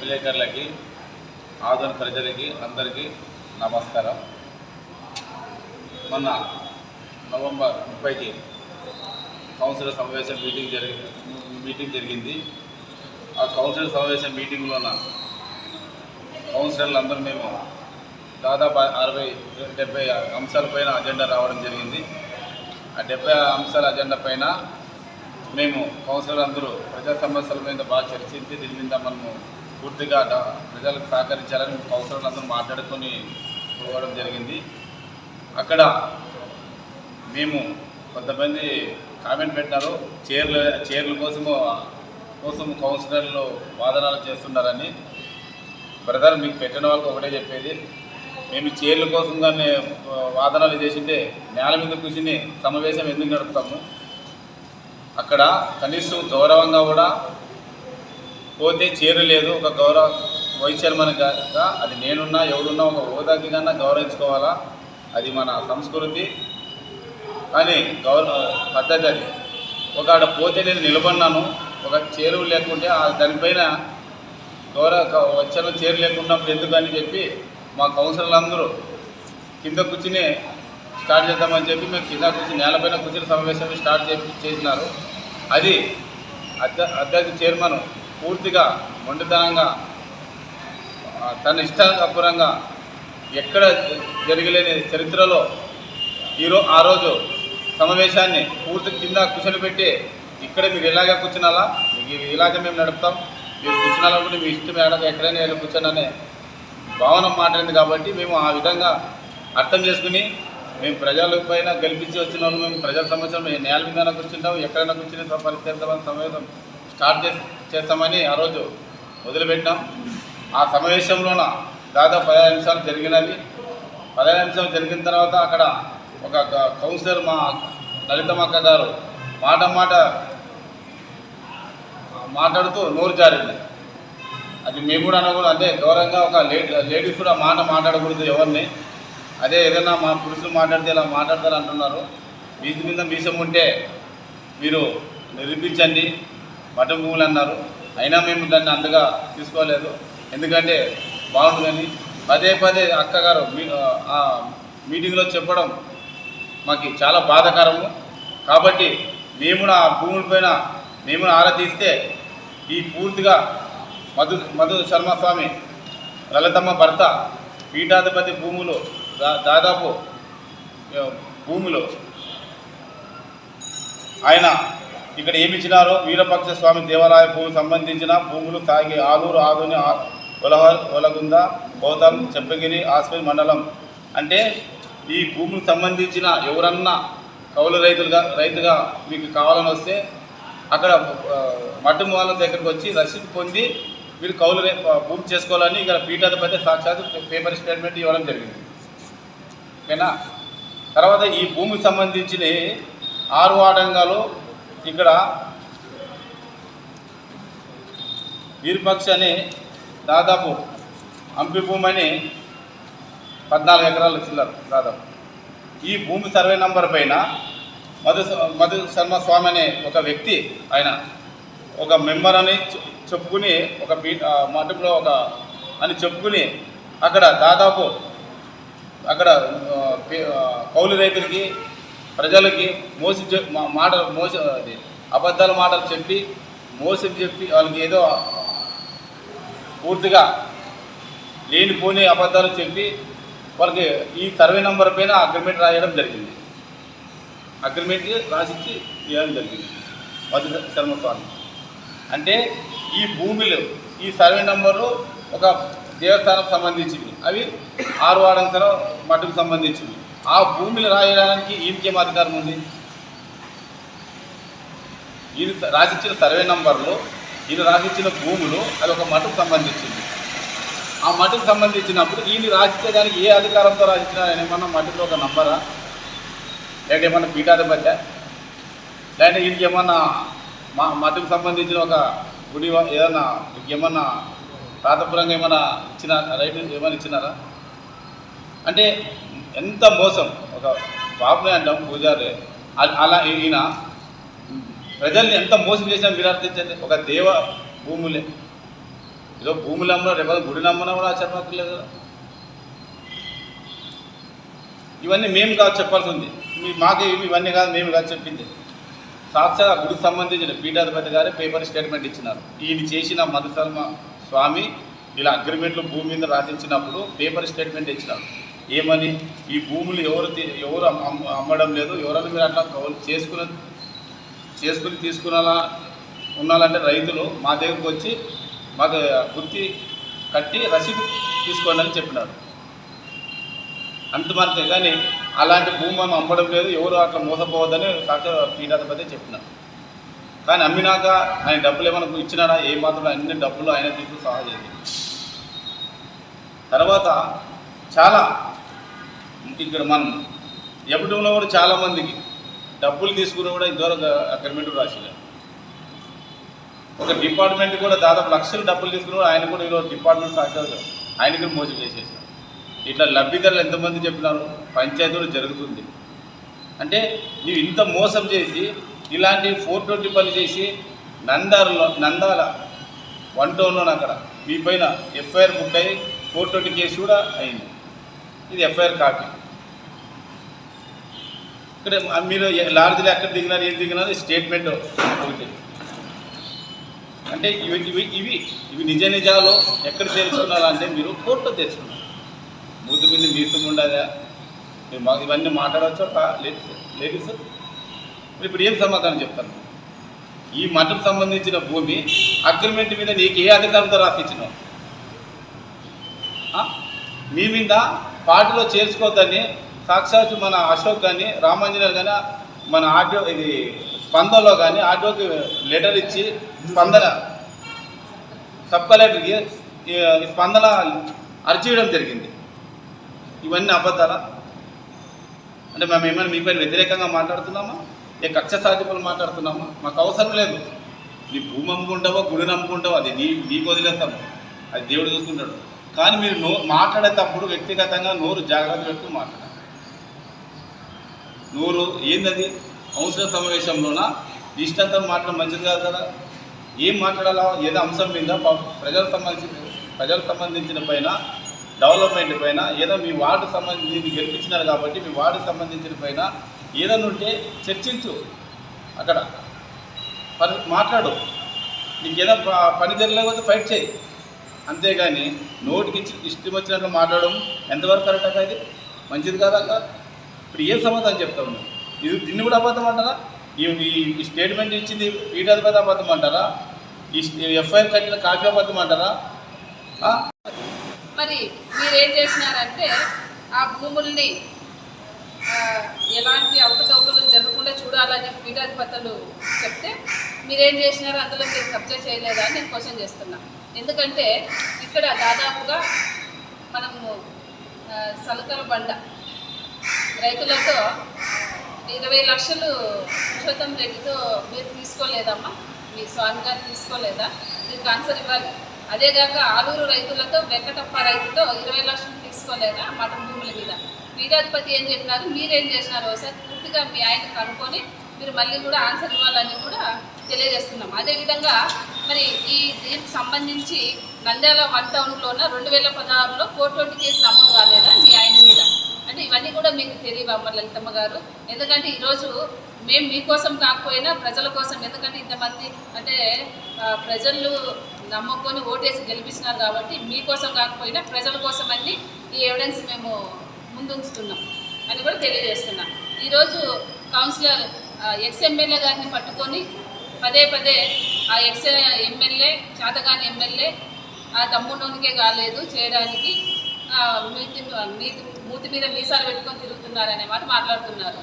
విలేకరులకి ఆదరణ ప్రజలకి అందరికీ నమస్కారం. మొన్న నవంబర్ ముప్పైకి కౌన్సిలర్ సమావేశం మీటింగ్ జరిగి మీటింగ్ జరిగింది. ఆ కౌన్సిలర్ సమావేశం మీటింగ్లోన కౌన్సిలర్లు అందరూ మేము దాదాపు అరవై డెబ్బై అంశాలపైన అజెండా రావడం జరిగింది. ఆ డెబ్బై అంశాల అజెండా పైన మేము కౌన్సిలర్ అందరూ ప్రజా సమస్యల మీద బాగా చర్చించి దీని మీద మనము పూర్తిగా ప్రజలకు సహకరించాలని కౌన్సిలర్లు అందరూ మాట్లాడుకొని పోవడం జరిగింది. అక్కడ మేము కొంతమంది కామెంట్ పెట్టినారు చైర్ల చైర్ల కోసము కోసం కౌన్సిలర్లు వాదనాలు చేస్తున్నారని. బ్రదర్ మీకు పెట్టిన వాళ్ళకి ఒకటే చెప్పేది మేము చైర్ల కోసం కానీ వాదనలు చేసింటే నేల మీద కూర్చుని సమావేశం ఎందుకు నడుపుతాము? అక్కడ కనీసం గౌరవంగా కూడా పోతే చేరలేదు ఒక గౌరవ వైస్ చైర్మన్గా అది నేనున్నా ఎవరున్నా ఒక హోదాకి కన్నా గౌరవించుకోవాలా? అది మన సంస్కృతి. కానీ గౌరవ పద్ధతి అది. ఒక ఆడ పోతే నేను నిలబడినాను. ఒక చేరువు లేకుంటే ఆ దానిపైన గౌరవ వచ్చన చేరు లేకున్నప్పుడు ఎందుకని చెప్పి మా కౌన్సిలర్లు అందరూ కింద కూర్చుని స్టార్ట్ చేద్దామని చెప్పి మేము కింద కూర్చుని నేలపైన కూర్చుని సమావేశం స్టార్ట్ చేసి చేసినారు. అది అధ్య అధ్యక్ష చైర్మన్ పూర్తిగా మొండితనంగా తన ఇష్టాపూర్వంగా ఎక్కడ జరగలేని చరిత్రలో ఈరో ఆ రోజు సమావేశాన్ని పూర్తి కింద కూర్చొని పెట్టి ఇక్కడ మీరు ఇలాగే కూర్చున్నాలా మీకు ఇలాగే మేము నడుపుతాం. మీరు కూర్చున్నాలనుకుంటే మీ ఇష్టం ఏడాది ఎక్కడైనా వెళ్ళి కూర్చోననే భావన మాట్లాడింది కాబట్టి మేము ఆ విధంగా అర్థం చేసుకుని మేము ప్రజల పైన గెలిపించి వచ్చిన వాళ్ళు మేము ప్రజల సమస్యలు మేము నేల మీద కూర్చుంటాం ఎక్కడైనా కూర్చుని పరిస్థితి సమావేశం స్టార్ట్ చేసి చేస్తామని ఆ రోజు వదిలిపెట్టాం. ఆ సమావేశంలోన దాదాపు పదహారు నిమిషాలు జరిగినవి. పదహారు నిమిషాలు జరిగిన తర్వాత అక్కడ ఒక కౌన్సిలర్ మా లలితమక్క గారు మాట మాట మాట్లాడుతూ నోరు జారింది. అది మేము కూడా అనకూడదు. అదే గౌరవంగా ఒక లేడీస్ కూడా మాట మాట్లాడకూడదు ఎవరిని. అదే ఏదైనా మా పురుషులు మాట్లాడితే ఇలా మాట్లాడతారు అంటున్నారు. వీటి మీద మీసం ఉంటే మీరు నిరూపించండి మటన్ భూములు అన్నారు. అయినా మేము దాన్ని అంతగా తీసుకోలేదు. ఎందుకంటే బాగుంటుందని. పదే పదే అక్కగారు మీ- ఆ మీటింగ్లో చెప్పడం మాకు చాలా బాధాకరము. కాబట్టి మేము ఆ భూములపైన మేము ఆరా తీస్తే ఈ పూర్తిగా మధు మధు శర్మ స్వామి లలితమ్మ భర్త పీఠాధిపతి భూములు దాదాపు భూమిలో భూములు ఆయన ఇక్కడ ఏమి ఇచ్చినారో వీరపక్ష స్వామి దేవాలయ భూమికి సంబంధించిన భూములు సాగి ఆలూరు ఆదోని ఒలహ ఒలగుంద గౌతమ్ చెప్పగిరి ఆస్పత్రి మండలం. అంటే ఈ భూములకు సంబంధించిన ఎవరన్నా కౌలు రైతులుగా రైతుగా మీకు కావాలని వస్తే అక్కడ మట్టి మట్టు వాళ్ళ వచ్చి రసీదు పొంది మీరు కౌలు భూమి చేసుకోవాలని ఇక్కడ పీఠాధిపతి సాక్షాత్ పేపర్ స్టేట్మెంట్ ఇవ్వడం జరిగింది. ఓకేనా తర్వాత ఈ భూమికి సంబంధించిన ఆరు ఆటంకాలు ఇక్కడ వీరపక్ష అని దాదాపు అంపి భూమి అని పద్నాలుగు ఎకరాలు చిల్లరు దాదాపు. ఈ భూమి సర్వే నంబర్ పైన మధు మధు శర్మ స్వామి అనే ఒక వ్యక్తి ఆయన ఒక మెంబర్ అని చెప్పుకుని ఒక పీ మఠంలో ఒక అని చెప్పుకుని అక్కడ దాదాపు అక్కడ పే- కౌలు రైతులకి ప్రజలకి మోసం మాట మా- మాటలు అది అబద్ధాల మాటలు చెప్పి మోసం చెప్పి వాళ్ళకి ఏదో పూర్తిగా లేనిపోని అబద్ధాలు చెప్పి వాళ్ళకి ఈ సర్వే నెంబర్ పైన అగ్రిమెంట్ రాయడం జరిగింది. అగ్రిమెంట్ రాసిచ్చి ఇవ్వడం జరిగింది. మధు శర్మ స్వామి. అంటే ఈ భూమిలో ఈ సర్వే నెంబరు ఒక దేవస్థానం సంబంధించింది అవి ఆరు వాడంతరం మట్టుకు సంబంధించింది ఆ భూమిని రాయడానికి ఈయనకేం అధికారం ఉంది? ఈయన రాసిచ్చిన సర్వే నంబర్లు ఈయన రాసిచ్చిన భూములు అది ఒక మటుకు సంబంధించింది ఆ మటుకు సంబంధించినప్పుడు ఈయన రాసిచ్చే దానికి ఏ అధికారంతో రాసిచ్చినా ఏమన్నా మట్టులో ఒక నంబరా? లేకపోతే ఏమన్నా పీఠాధిపత్య? లేదంటే వీటికి ఏమన్నా మా మట్టుకు సంబంధించిన ఒక గుడి ఏదన్నా ఏమన్నా రాతపురంగా ఏమైనా ఇచ్చిన రైట్ ఏమైనా ఇచ్చినారా? అంటే ఎంత మోసం? ఒక బాబునే అంటాం పూజారే. అలా ఈయన ప్రజల్ని ఎంత మోసం చేసినా మీరు అర్థించండి. ఒక దేవ భూములే. ఏదో భూములు అమ్మలో రేపు గుడి నమ్మన కూడా ఆశ్చర్యపడలేదు కదా. ఇవన్నీ మేము కాదు చెప్పాల్సి ఉంది మీ మాకు ఇవి- ఇవన్నీ కాదు మేము కాదు చెప్పింది. సాక్షాత్ ఆ గుడికి సంబంధించిన పీఠాధిపతి గారే పేపర్ స్టేట్మెంట్ ఇచ్చినారు. ఈయన చేసిన మధుశర్మ స్వామి ఇలా అగ్రిమెంట్లు భూమి మీద రాసించినప్పుడు పేపర్ స్టేట్మెంట్ ఇచ్చినారు. ఏమని? ఈ భూములు ఎవరు ఎవరు అమ్మడం లేదు. ఎవరైనా మీరు అట్లా చేసుకుని చేసుకుని తీసుకునేలా ఉండాలంటే రైతులు మా దగ్గరకు వచ్చి మాకు గుర్తి కట్టి రసీదు తీసుకోండి అని చెప్పినారు. అంత మాత్రమే. కానీ అలాంటి భూమి మనం అమ్మడం లేదు. ఎవరు అట్లా మోసపోవద్దని సాక్షాత్ పీఠాధిపతి చెప్పినారు. కానీ అమ్మినాక ఆయన డబ్బులు ఏమైనా ఇచ్చినాడా ఏ మాత్రం అన్ని డబ్బులు ఆయన తీసుకు సహాయం చేసింది తర్వాత చాలా ఇక్కడ మనం ఎప్పటిలో కూడా చాలామందికి డబ్బులు తీసుకుని కూడా ఇంతవరకు అగ్రిమెంట్ రాసిలేదు ఒక డిపార్ట్మెంట్ కూడా దాదాపు లక్షలు డబ్బులు తీసుకుని కూడా ఆయన కూడా ఈరోజు డిపార్ట్మెంట్ సాక్షాత్ ఆయన కూడా మోసం చేసేసారు. ఇట్లా లబ్ధిదారులు ఎంతమంది చెప్పినారు? పంచాయతీలో జరుగుతుంది. అంటే నువ్వు ఇంత మోసం చేసి ఇలాంటి ఫోర్ ట్వంటీ పని చేసి నందార్లో నందాల వన్ టౌన్లోని అక్కడ. మీ పైన ఎఫ్ఐఆర్ బుక్ అయ్యి ఫోర్ ట్వంటీ కేసు కూడా అయింది. ఇది ఎఫ్ఐఆర్ కాపీ. ఇక్కడ మీరు లాడ్జ్లో ఎక్కడ దిగినారు ఏం దిగినారు స్టేట్మెంట్ ఒకటి. అంటే ఇవి ఇవి ఇవి ఇవి నిజ నిజాలు ఎక్కడ తెలుసుకున్నారంటే మీరు కోర్టులో తెలుసుకున్నారు. మూతి మీద మీసం ఉండదా మీరు మాకు ఇవన్నీ మాట్లాడవచ్చు లేడీస్ లేడీస్? ఇప్పుడు ఏం సమాధానం చెప్తాను? ఈ మఠం సంబంధించిన భూమి అగ్రిమెంట్ మీద నీకు ఏ అధికారంతో రాసిచ్చినావు మీ మీద పార్టీలో చేర్చుకోవద్దని సాక్షాత్ మన అశోక్ కానీ రామాంజనేయులు కానీ మన ఆడియో ఇది స్పందనలో కానీ ఆడియోకి లెటర్ ఇచ్చి స్పందన సబ్ కలెక్టర్కి స్పందన అరిచేయడం జరిగింది. ఇవన్నీ అబద్ధాలా? అంటే మేము ఏమైనా మీ పైన వ్యతిరేకంగా మాట్లాడుతున్నామా? ఏ కక్ష సాధింపులు మాట్లాడుతున్నామా? మాకు అవసరం లేదు. నీ భూమి అమ్ముకుంటావో గుడి నమ్ముకుంటావో? అది నీ నీకు వదిలేస్తాము అది దేవుడు చూసుకుంటాడు. కానీ మీరు నో మాట్లాడేటప్పుడు వ్యక్తిగతంగా నోరు జాగ్రత్త పెట్టుకుని మాట్లాడాలి. నోరు ఏందది? అవసర సమావేశంలోన? ఇష్టంతో మాట్లాడడం మంచిది కాదు కదా. ఏం మాట్లాడాలా? ఏదో అంశం మీద ప్రజలకు సంబంధించిన ప్రజలకు సంబంధించిన పైన డెవలప్మెంట్ పైన ఏదో మీ వార్డు సంబంధించి గెలిపించినారు కాబట్టి మీ వార్డు సంబంధించిన పైన ఏదన్నా ఉంటే చర్చించు. అక్కడ పరి- మాట్లాడు. నీకు ఏదైనా పని జరగలేకపోతే ఫైట్ చేయి. అంతేగాని నోటికి ఇచ్చి ఇష్టం వచ్చినట్లు మాట్లాడడం ఎంతవరకు కరెక్ట్ అక్క ఇది? మంచిది కాదా అక్క? ఇప్పుడు ఏం సమాధానం చెప్తావు నువ్వు? ఇది దీన్ని కూడా అబద్ధం అంటారా? ఈ స్టేట్మెంట్ ఇచ్చింది పీఠాధిపతి అబద్ధం అంటారా? ఈ ఎఫ్ఐఆర్ కట్టిన కాఫీ అబద్ధం అంటారా? మరి మీరేం చేసినారంటే ఆ భూముల్ని ఎలాంటి అవకతవకలు జరగకుండా చూడాలని పీఠాధిపతులు చెప్తే మీరేం చేసినారు? అందులో మీరు కబ్జా చేయలేదా? అని నేను క్వశ్చన్ చేస్తున్నా. ఎందుకంటే ఇక్కడ దాదాపుగా మనము సలకల బండ రైతులతో ఇరవై లక్షలు పురుషోత్తం రెడ్డితో మీరు తీసుకోలేదమ్మా? మీ స్వామి గారు తీసుకోలేదా? మీకు ఆన్సర్ ఇవ్వాలి. అదేగాక ఆలూరు రైతులతో వెంకటప్ప రైతుతో ఇరవై లక్షలు తీసుకోలేదా? మటన్ భూముల మీద? పీఠాధిపతి ఏం చెప్పినారు? మీరేం చేసినారు ఒకసారి పూర్తిగా మీ ఆయన కనుక్కొని మీరు మళ్ళీ కూడా ఆన్సర్ ఇవ్వాలని కూడా తెలియజేస్తున్నాం. అదేవిధంగా మరి ఈ దీనికి సంబంధించి నంద్యాల వన్ టౌన్లోన రెండు వేల పదహారులో ఫోర్ ట్వంటీ కేసు నమోదు కాలేదా మీ ఆయన మీద? అంటే ఇవన్నీ కూడా మీకు తెలియవు అమ్మ లలితమ్మ గారు? ఎందుకంటే ఈరోజు మేము మీకోసం కాకపోయినా ప్రజల కోసం ఎందుకంటే ఇంతమంది అంటే ప్రజలు నమ్ముకొని ఓటేసి గెలిపించినారు కాబట్టి మీకోసం కాకపోయినా ప్రజల కోసం అన్ని ఈ ఎవిడెన్స్ మేము ముందుంచుతున్నాం అని కూడా తెలియజేస్తున్నాం. ఈరోజు కౌన్సిలర్ ఎక్స్ ఎమ్మెల్యే గారిని పట్టుకొని పదే పదే ఆ ఎక్స్ ఎమ్మెల్యే చేతగాని ఎమ్మెల్యే ఆ తమ్ముడోనికే కాలేదు చేయడానికి మీతి మీతి మూతి మీద మీసాలు పెట్టుకొని తిరుగుతున్నారనే మాట మాట్లాడుతున్నారు.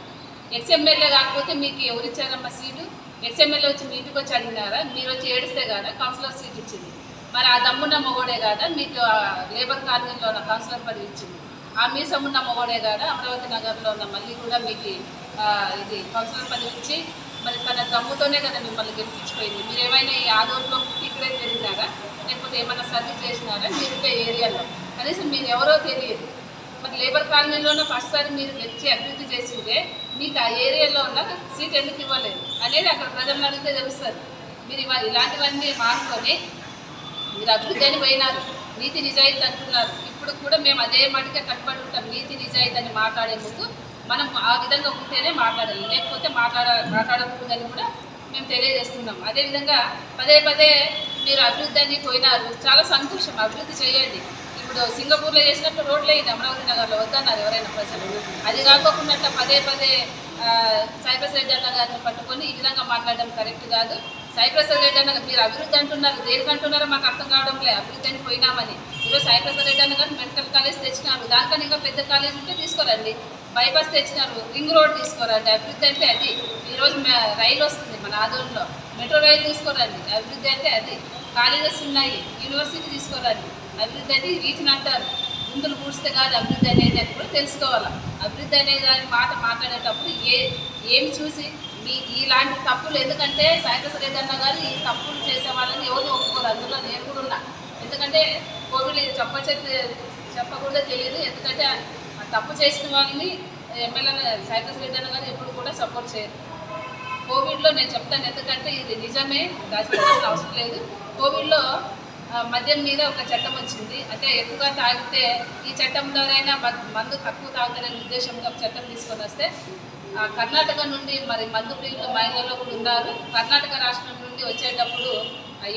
ఎక్స్ఎమ్మెల్యే కాకపోతే మీకు ఎవరిచ్చారమ్మ సీటు సీటు? ఎక్స్ఎమ్మెల్యే వచ్చి మీ ఇంటికి వచ్చి అడిగినారా? మీరు వచ్చి ఏడిస్తే కదా? కౌన్సిలర్ సీట్ ఇచ్చింది. మరి ఆ దమ్మున్న మొగోడే కదా? మీకు ఆ లేబర్ కాలనీలో ఉన్న కౌన్సిలర్ పదవి ఇచ్చింది. ఆ మీ సమ్మున్న కాదు అమరావతి నగర్లో ఉన్న మళ్ళీ కూడా మీకు ఇది కౌన్సిలర్ పదవి మరి తన దమ్ముతోనే కదా మిమ్మల్ని గెలిపించిపోయింది మీరు ఏమైనా ఈ ఆదోట్లో ఇక్కడే తిరిగినారా లేకపోతే ఏమైనా సర్వీస్ చేసినారా? మీరుండే ఏరియాలో? కనీసం మీరు ఎవరో తెలియదు. మరి లేబర్ కాలనీలోనే ఫస్ట్ సారి మీరు గెలిచి అభివృద్ధి చేసిందే మీకు ఆ ఏరియాలో ఉన్న సీట్ ఎందుకు ఇవ్వలేదు అనేది అక్కడ ప్రజలను అడిగితే తెలుస్తుంది. మీరు ఇవ ఇలాంటివన్నీ మార్చుకొని మీరు అభివృద్ధి అని పోయినారు నీతి నిజాయితీ అంటున్నారు. ఇప్పుడు కూడా మేము అదే మాటకే కట్టుబడి ఉంటాం. నీతి నిజాయితీ అని మాట్లాడే ముందు మనం ఆ విధంగా ఉంటేనే మాట్లాడాలి. లేకపోతే మాట్లాడ మాట్లాడకూడదని కూడా మేము తెలియజేస్తున్నాం. అదేవిధంగా పదే పదే మీరు అభివృద్ధి అని పోయినారు. చాలా సంతోషం. అభివృద్ధి చేయండి. ఇప్పుడు సింగపూర్లో చేసినట్టు రోడ్లు అయింది అమరావతి నగర్లో. వద్దన్నారు ఎవరైనా ప్రజలు. అది కాకుండా పదే పదే సైబర్ సైప్రస్ గారిని పట్టుకొని ఈ విధంగా మాట్లాడడం కరెక్ట్ కాదు. సైప్రస్ రెడ్డి అన్న మీరు అభివృద్ధి అంటున్నారు. దేనికి అంటున్నారో మాకు అర్థం కావడం లేదు. అభివృద్ధి అని పోయినామని. ఈరోజు సైప్రస్ రెడ్డి అన్న గారు మెడికల్ కాలేజ్ తెచ్చినారు. దానికన్నా ఇంకా పెద్ద కాలేజ్ ఉంటే తీసుకోరండి. బైపాస్ తెచ్చినారు. రింగ్ రోడ్ తీసుకోరండి. అభివృద్ధి అంటే అది. ఈరోజు రైలు వస్తుంది మన ఆదోళనలో మెట్రో రైలు తీసుకోరండి. అభివృద్ధి అంటే అది. కాలేజెస్ ఉన్నాయి. యూనివర్సిటీ తీసుకోరండి. అభివృద్ధి అంటే వీటిని అంటారు. ముందులు కాదు అభివృద్ధి అనేది అని కూడా తెలుసుకోవాలి? అభివృద్ధి అనే దాని మాట మాట్లాడేటప్పుడు ఏ ఏమి చూసి మీ ఇలాంటి తప్పులు ఎందుకంటే సాయంత్ర రెడ్డి అన్న గారు ఈ తప్పులు చేసే వాళ్ళని ఎవరు ఒప్పుకోరు అందులో నేను కూడా ఉన్నా. ఎందుకంటే కోవిడ్ ఇది చెప్ప తెలియదు. ఎందుకంటే ఆ తప్పు చేసిన వాళ్ళని ఎమ్మెల్యే సాయంత్ర రెడ్డి అన్న గారు ఎప్పుడు కూడా సపోర్ట్ చేయరు. కోవిడ్లో నేను చెప్తాను ఎందుకంటే ఇది నిజమే దాచిపెట్టాల్సిన అవసరం లేదు. కోవిడ్లో మద్యం మీద ఒక చట్టం వచ్చింది. అంటే ఎక్కువగా తాగితే ఈ చట్టం ద్వారైనా మందు తక్కువ తాగుతారనే ఉద్దేశంగా ఒక చట్టం తీసుకొని వస్తే కర్ణాటక నుండి మరి మందు ప్రియులు మహిళలు కూడా ఉన్నారు కర్ణాటక రాష్ట్రం నుండి వచ్చేటప్పుడు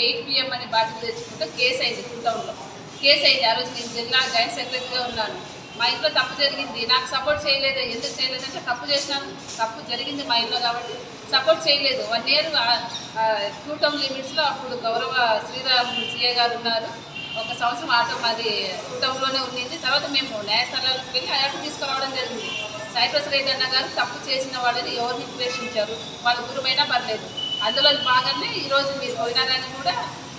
ఎయిట్ పిఎం అని బాధ్యత తెచ్చుకుంటే కేసు అయింది టూ టౌన్లో కేసు అయింది. ఆ రోజు నేను జిల్లా జాయింట్ సెక్రటరీగా ఉన్నాను. మా ఇంట్లో తప్పు జరిగింది. నాకు సపోర్ట్ చేయలేదు. ఎందుకు చేయలేదంటే తప్పు చేసినాను. తప్పు జరిగింది మా ఇంట్లో కాబట్టి సపోర్ట్ చేయలేదు. వన్ ఇయర్ టూ లిమిట్స్లో అప్పుడు గౌరవ శ్రీరామ్ సిఏ గారు ఉన్నారు. ఒక సంవత్సరం ఆటో మాది టూ టౌన్లోనే ఉండింది. తర్వాత మేము న్యాయస్థానాలకు వెళ్ళి ఆ ఆటో తీసుకురావడం జరిగింది. సైప్రస్ రెడ్డి అన్న గారు తప్పు చేసిన వాళ్ళని ఎవరిని ఉపేక్షించారు వాళ్ళ గురువైనా పర్లేదు. అందులో భాగంగా ఈరోజు మీరు పోయినారని కూడా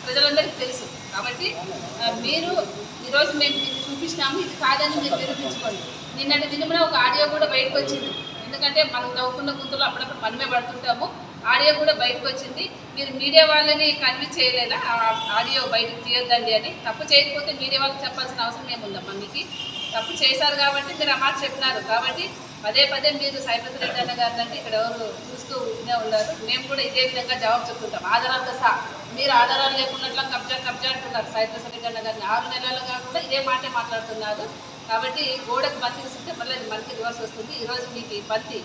ప్రజలందరికీ తెలుసు. కాబట్టి మీరు ఈరోజు మేము చూపించినాము ఇది కాదని మీరు నిరూపించుకోండి. నిన్నటి దినమున ఒక ఆడియో కూడా బయటకు వచ్చింది. ఎందుకంటే మనం నవ్వుకున్న గుంతులు అప్పుడప్పుడు మనమే పడుతుంటాము. ఆడియో కూడా బయటకు వచ్చింది. మీరు మీడియా వాళ్ళని కన్విన్స్ చేయలేదా? ఆ ఆడియో బయటకు తీయొద్దండి అని. తప్పు చేయకపోతే మీడియా వాళ్ళకి చెప్పాల్సిన అవసరం ఏముందమ్మా మీకు? తప్పు చేశారు కాబట్టి మీరు ఆ మాట చెప్పినారు. కాబట్టి పదే పదే మీరు సైప్రస్ రెడ్డి అన్న గారు అంటే ఇక్కడ ఎవరు చూస్తూ ఉండే ఉన్నారు. మేము కూడా ఇదే విధంగా జవాబు చెప్తుంటాం ఆధారాలతో సహా మీరు ఆధారాలు లేకున్నట్లా కబ్జా కబ్జా అంటున్నారు. సాయంత్ర సమీకరణ గారిని ఆరు నెలలుగా కూడా ఇదే మాటే మాట్లాడుతున్నారు. కాబట్టి గోడకు బంతి విసిరితే మళ్ళీ అది మనకి రివర్స్ వస్తుంది. ఈరోజు మీకు ఈ బంతి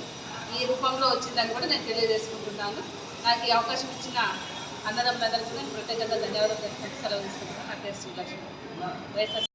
ఈ రూపంలో వచ్చిందని కూడా నేను తెలియజేసుకుంటున్నాను. నాకు ఈ అవకాశం ఇచ్చిన అన్నదమ్ములందరికీ నేను కృతజ్ఞత ధన్యవాదాలు తెలుపుకుంటూ సెలవు తీసుకుంటున్నాను. నా పేరు శ్రీలక్ష్మి వైఎస్ఆర్